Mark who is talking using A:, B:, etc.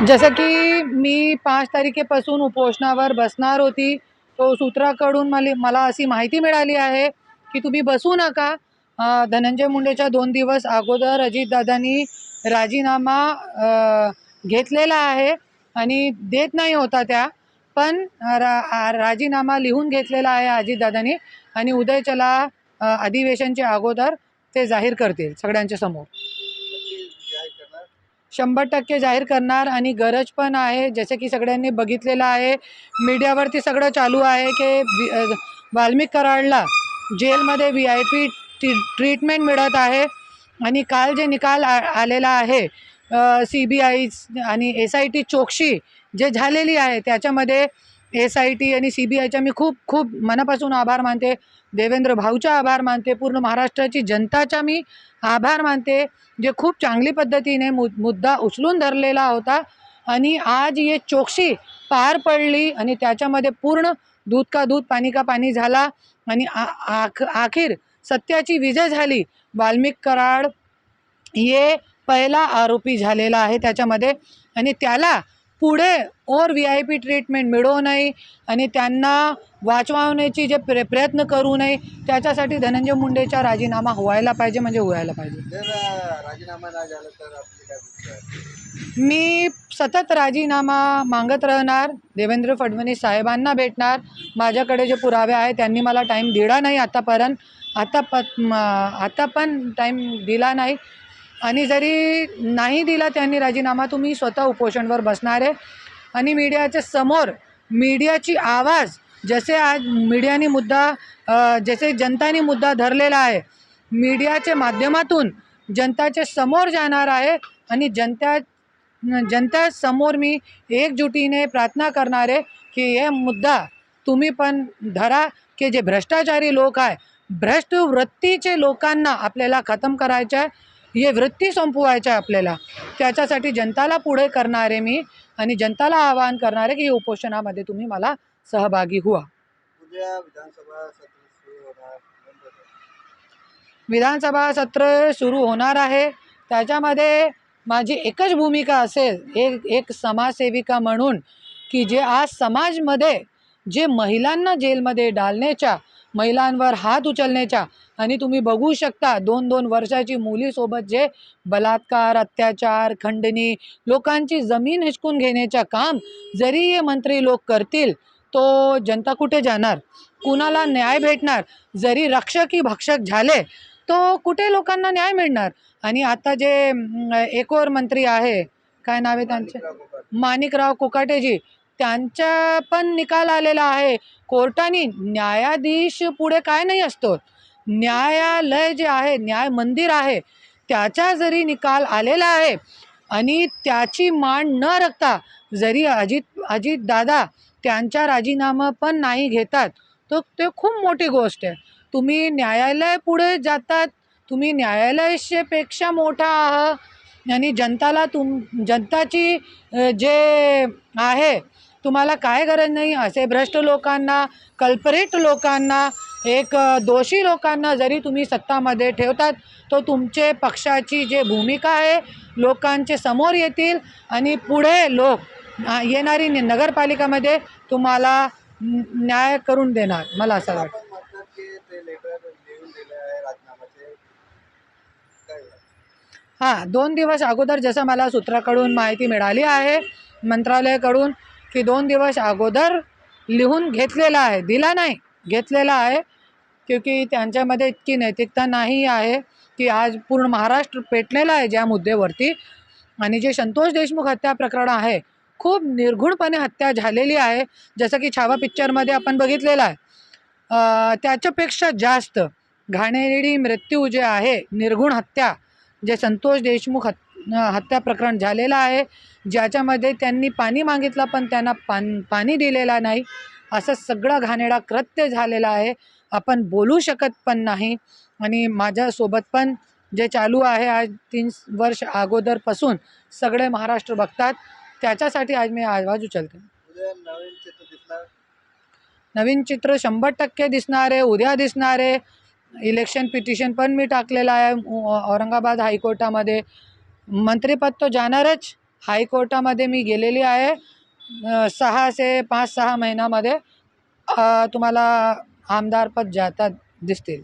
A: जसं की मी पाच तारखेपासून उपोषणावर बसणार होती तो सूत्राकडून मला मला अशी माहिती मिळाली आहे की तुम्ही बसू नका. धनंजय मुंडेच्या दोन दिवस अगोदर अजितदादांनी राजीनामा घेतलेला आहे आणि देत नाही होता त्या पण रा राजीनामा लिहून घेतलेला आहे अजितदादांनी आणि उदयचला अधिवेशनच्या अगोदर ते जाहीर करतील सगळ्यांच्या समोर. शंभर टक्के जाहीर करणार आणि गरज पण आहे जसे की सगळ्यांनी बघितलेलं आहे. मीडियावरती सगळं चालू आहे की वाल्मिक कराडला जेलमध्ये व्ही आय पी टी ट्रीटमेंट मिळत आहे. आणि काल जे निकाल आ आलेला आहे सी बी आय आणि एस आय टी चोक्षी जे झालेली आहे त्याच्यामध्ये एस आय टी आणि सी बी आयच्या मी खूप खूप मनापासून आभार मानते. देवेंद्र भाऊचा आभार मानते. पूर्ण महाराष्ट्राची जनताचा मी आभार मानते. जे खूप चांगली पद्धतीने मु मुद्दा उचलून धरलेला होता. आणि आज ये चोक्षी पार पडली आणि त्याच्यामध्ये पूर्ण दूध का दूध पाणी का पाणी झाला. आणि आ आख आखिर सत्याची विजय झाली. वाल्मिक कराड ये पहिला आरोपी झालेला आहे त्याच्यामध्ये. आणि त्याला पुढे और व्ही आय पी ट्रीटमेंट मिळू नये आणि त्यांना वाचवण्याची जे प्र प्रयत्न करू नये त्याच्यासाठी धनंजय मुंडेचा राजीनामा व्हायला पाहिजे म्हणजे व्हायला पाहिजे
B: जर अ, राजीनामा नाही झाला तर आपली काय भूमिका आहे?
A: मी सतत राजीनामा मागत राहणार देवेंद्र फडणवीस साहेबांना भेटणार माझ्याकडे जे पुरावे आहे त्यांनी मला टाईम दिला नाही आतापर्यंत आता प आता पण टाईम दिला नाही आणि जरी नाही दिला त्यांनी राजीनामा तुम्ही स्वतः उपोषणवर बसणार आहे. आणि मीडियाच्या समोर मीडियाची आवाज जसे आज मीडियाने मुद्दा जसे जनताने मुद्दा धरलेला आहे मीडियाच्या माध्यमातून जनताच्या समोर जाणार आहे. आणि जनता जनतेसमोर मी एकजुटीने प्रार्थना करणार आहे की हे मुद्दा तुम्ही पण धरा की जे भ्रष्टाचारी लोक आहे भ्रष्ट वृत्तीचे लोकांना आपल्याला खतम करायचं आहे. हे वृत्ती संपवायचं आहे आपल्याला. त्याच्यासाठी जनताला पुढे करणार मी आणि जनताला आवाहन करणार की उपोषणामध्ये तुम्ही मला सहभागी व्हा.
B: होणार.
A: विधानसभा सत्र सुरू होणार आहे. त्याच्यामध्ये माझी एकच भूमिका असेल एक एक समाजसेविका म्हणून की जे आज समाजमध्ये जे महिलांना जेलमध्ये डालण्याच्या महिलांवर हात उचलण्याच्या. आणि तुम्ही बघू शकता दोन दोन वर्षाची मुलीसोबत जे बलात्कार अत्याचार खंडणी लोकांची जमीन हिचकून घेण्याचं काम जरी हे मंत्री लोक करतील तो जनता कुठे जाणार? कुणाला न्याय भेटणार? जरी रक्षकी भक्षक झाले तो कुठे लोकांना न्याय मिळणार? आणि आता जे एकोर मंत्री आहे काय नाव आहे त्यांचे? माणिकराव कोकाटेजी. त्यांचा पण निकाल आलेला आहे. कोर्टाने न्यायाधीश पुढे काय नाही असतो. न्यायालय जे आहे न्याय मंदिर आहे त्याचा जरी निकाल आलेला आहे आणि त्याची मान न रखता जरी अजित अजित दादा त्यांचा राजीनामा पण नाही घेतात तर ते खूप मोठी गोष्ट आहे. तुम्ही न्यायालय पुढे जातात तुम्ही न्यायालयापेक्षा मोठा आहात आणि जनताला तुम जनताची जे आहे तुम्हाला काय गरज नाही? असे भ्रष्ट लोकांना कल्परेट लोकांना एक दोषी लोकांना जरी तुम्ही सत्तामध्ये ठेवतात तो तुमचे पक्षाची जे भूमिका आहे लोकांचे समोर येतील आणि पुढे लोक येणारी नगरपालिकामध्ये तुम्हाला न्याय करून देणार मला असं वाटतं. हां दोन दिवस अगोदर जसं मला सूत्राकडून माहिती मिळाली आहे मंत्रालयाकडून की दोन दिवस अगोदर लिहून घेतलेला आहे. दिला नाही. घेतलेला आहे. क्योंकि त्यांच्यामध्ये इतकी नैतिकता नाही आहे की आज पूर्ण महाराष्ट्र पेटलेला आहे ज्या मुद्द्यावरती. आणि जे संतोष देशमुख हत्या प्रकरण आहे खूप निर्घुणपणे हत्या झालेली आहे जसं की छावा पिक्चरमध्ये आपण बघितलेलं आहे. त्याच्यापेक्षा जास्त घाणेरडी मृत्यू जे आहे निर्घुण हत्या जे संतोष देशमुख हत्या हत्या प्रकरण झालेलं आहे. ज्याच्यामध्ये त्यांनी पाणी मागितलं पण त्यांना पान पाणी दिलेला नाही. असं सगळं घाणेरडा कृत्य झालेलं आहे. आपण बोलू शकत पण नाही. आणि माझ्यासोबत पण जे चालू आहे आज तीन वर्ष अगोदरपासून सगळे महाराष्ट्र बघतात. त्याच्यासाठी आज मी आवाज उचलते.
B: नवीन चित्र दिसणार?
A: नवीन चित्र शंभर टक्के दिसणार आहे. उद्या दिसणार आहे. इलेक्शन पिटिशन पण मी टाकलेलं आहे. औरंगाबाद हायकोर्टामध्ये. मंत्रिपद तो जाणारच. हायकोर्टामध्ये मी गेलेली आहे. सहा ते पाच सहा महिन्यामध्ये तुम्हाला आमदारपद जातात दिसतील.